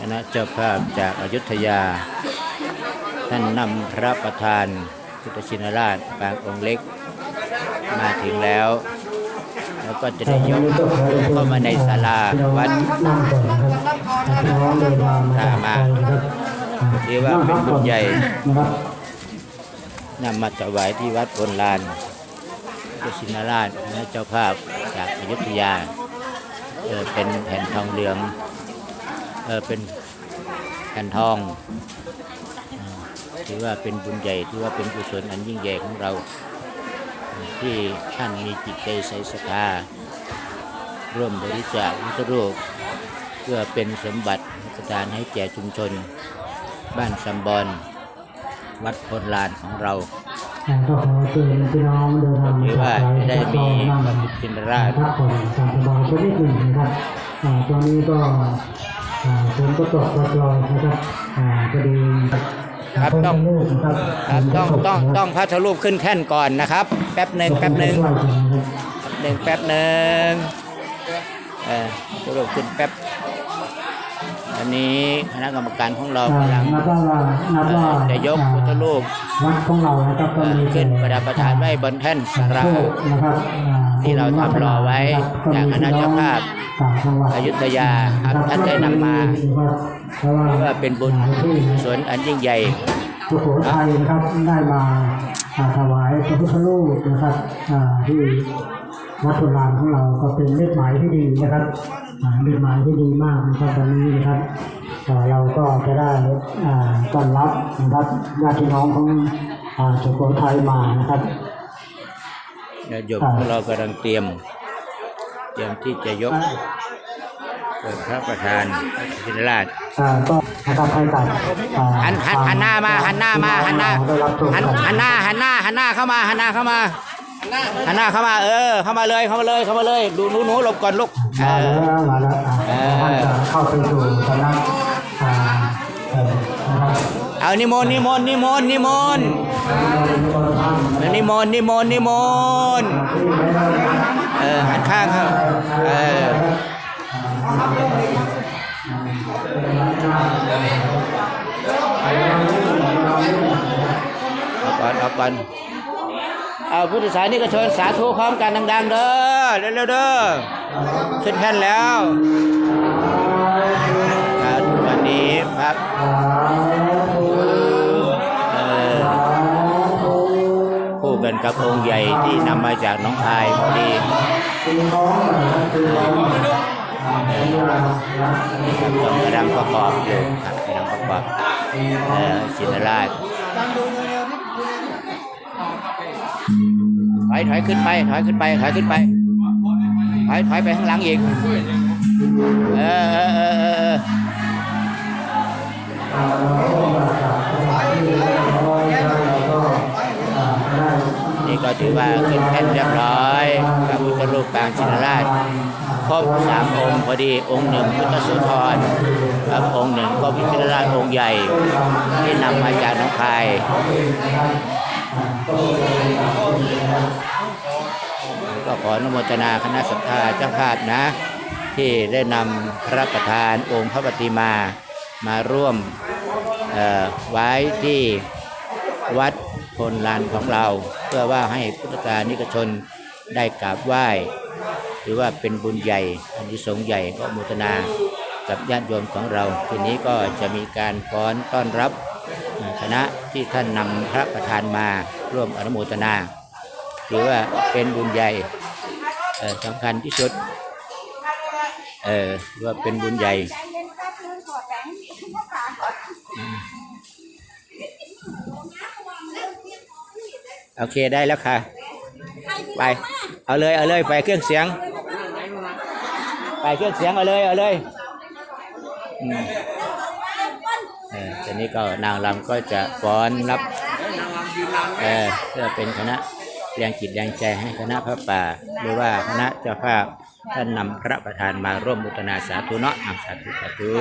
คณะเจ้าภาพจากอายุทยา ท่านนำพระประธานพุทธชินราชปางองค์เล็ก มาถึงแล้ว แล้วก็จะได้ยกเข้ามาในศาลาวัดนั่งก่อนนะครับน้องเดินทามาจากไกลนะครับถือว่าเป็นบุญใหญ่นะครับนำมาถวายที่วัดพลลานพุทธชินราชคณะเจ้าภาพจากอายุทยาเออเป็นแผ่นทองเหลือง เออเป็นแผ่นทองอ่าถือว่าเป็นบุญใหญ่ถือว่าเป็นกุศลอันยิ่งใหญ่ของเรา ที่ท่านมีจิตใจใสศรัทธาร่วมบริจาคพุทธรูปเพื่อเป็นสมบัติประทานให้แก่ชุมชน บ้านสัมบอนวัดพลลานของเราอ่าก็ขอเชิญพี่น้องเดินทางถืมาอจากว่าไกลได้นะครับมีก็นั่งพระพุทธชินราชพักผ่อนตามสบายสักนิดหนึ่งนะครับอ่าตอนนี้ก็ อ่าฝนก็ตกปล่อยๆนะครับอ่าพอดีครับต้องพระพุทธรูปนะครับครับต้องต้องต้องพระทรูปขึ้นแท่นก่อนนะครับ แป๊บหนึ่งแป๊บหนึ่งไหว้ก่อนนะครับหนึ่งแป๊บหนึ่งเออพระรูปขึ้นแป๊บ อันนี้คณะกรรมการของเราอ่ากำลังนับว่าว่านับว่าจะยกพุทธรูปวัดของเรานะครับก็เอ่อมีขึ้นประดับประทานไว้บนแท่นสาราโชคนะครับอ่ที่เราทำรอไว้จากคณะเจ้าภาพต่างจังหวัดอยุธยาครับท่านได้นำมาเพราะว่าถือว่าเป็นบุญที่กุศลอันยิ่งใหญ่สุโขทัยนะครับได้มาอ่าถวายพระพุทธรูปนะครับอ่าที่วัดโบราณของเราก็เป็นเลขหมายที่ดีนะครับอ่า เลขหมายที่ดีมากนะครับวันนี้นะครับอ่าเราก็จะได้อ่าต้อนรับนะครับญาติพี่น้องของอ่าสุโขทัยมานะครับนายกของเรากำลังเตรียม เตรียมที่จะยกเปิดพระประธานพระชินราชอ่าก็นะครับให้กับอ่าหันหันหันหน้ามาหันหน้ามาหันหน้าได้รับชมหันกันหันหน้าหันหน้าหันหน้าเข้ามาหันหน้าเข้ามา หันหน้าเข้ามาเออเข้ามาเลยเข้ามาเลยเข้ามาเลย ดูหนูหนูหลบก่อนลูกมาแล้วมาแล้วเออท่านจะเข้าไปสู่สำนักอ่าเอ่อนะเอานิมนต์นิมนต์นิมนต์นิมนต์นิมนต์นิมนต์นิมนต์เออหันข้างเข้าเออเอาก่อนเอาก่อน เอาพุทธศาสนิกชนสาธุพร้อมกันดังๆเด้อเร็วๆเด้อขึ้นแท่นแล้วครับวันนี้ครับคู่กันกับองค์ใหญ่ที่นำมาจากน้องคายพอดีกำลังประกอบอยู่ครับกำลังประกอบเออชินราช อยถอยขึ้นไปถอยขึ้นไปถอยขึ้นไปถอยถอยไปข้างหลังอีกเออเออเออเออเออนี่ก็ถือว่าขึ้นแท่นเรียบร้อยพระพุทธรูปปางชินราชครบสามองค์พอดีองค์หนึ่งพุทธโสุธรครับองค์หนึ่งก็พิชินราชองค์ใหญ่ที่นำมาจากหน้องคาย ก็ขออนุโมทนาคณะสัทธาเจ้าภาพนะ ที่ได้นำพระประธานองค์พระปฏิมามาร่วมเอ่อไว้ที่วัดพลลานของเรา เพื่อว่าให้พุทธศานิกชนได้กราบไหว้ถือว่าเป็นบุญใหญ่อันที่สงใหญ่ก็อนุโมทนากับญาติโยมของเรา ทีนี้ก็จะมีการฟ้อนต้อนรับ คณะที่ท่านนำพระประธานมาร่วมอนุโมทนาถือว่าเป็นบุญใหญ่สำคัญที่สุดเออว่าเป็นบุญใหญ่โอเคได้แล้วค่ะ ไป เอาเลยเอาเลยไปเครื่องเสียง ไปเครื่องเสียงเอาเลยเอาเลย ทีนี้ก็นางรำก็จะฟ้อนรับเออเพื่อเป็นคณะแรงจิตแรงใจให้คณะพระป่า หรือว่าคณะเจ้าภาพท่านนำพระประธานมาร่วมบุตนาสาธุเนาะอะสาธุสาธุ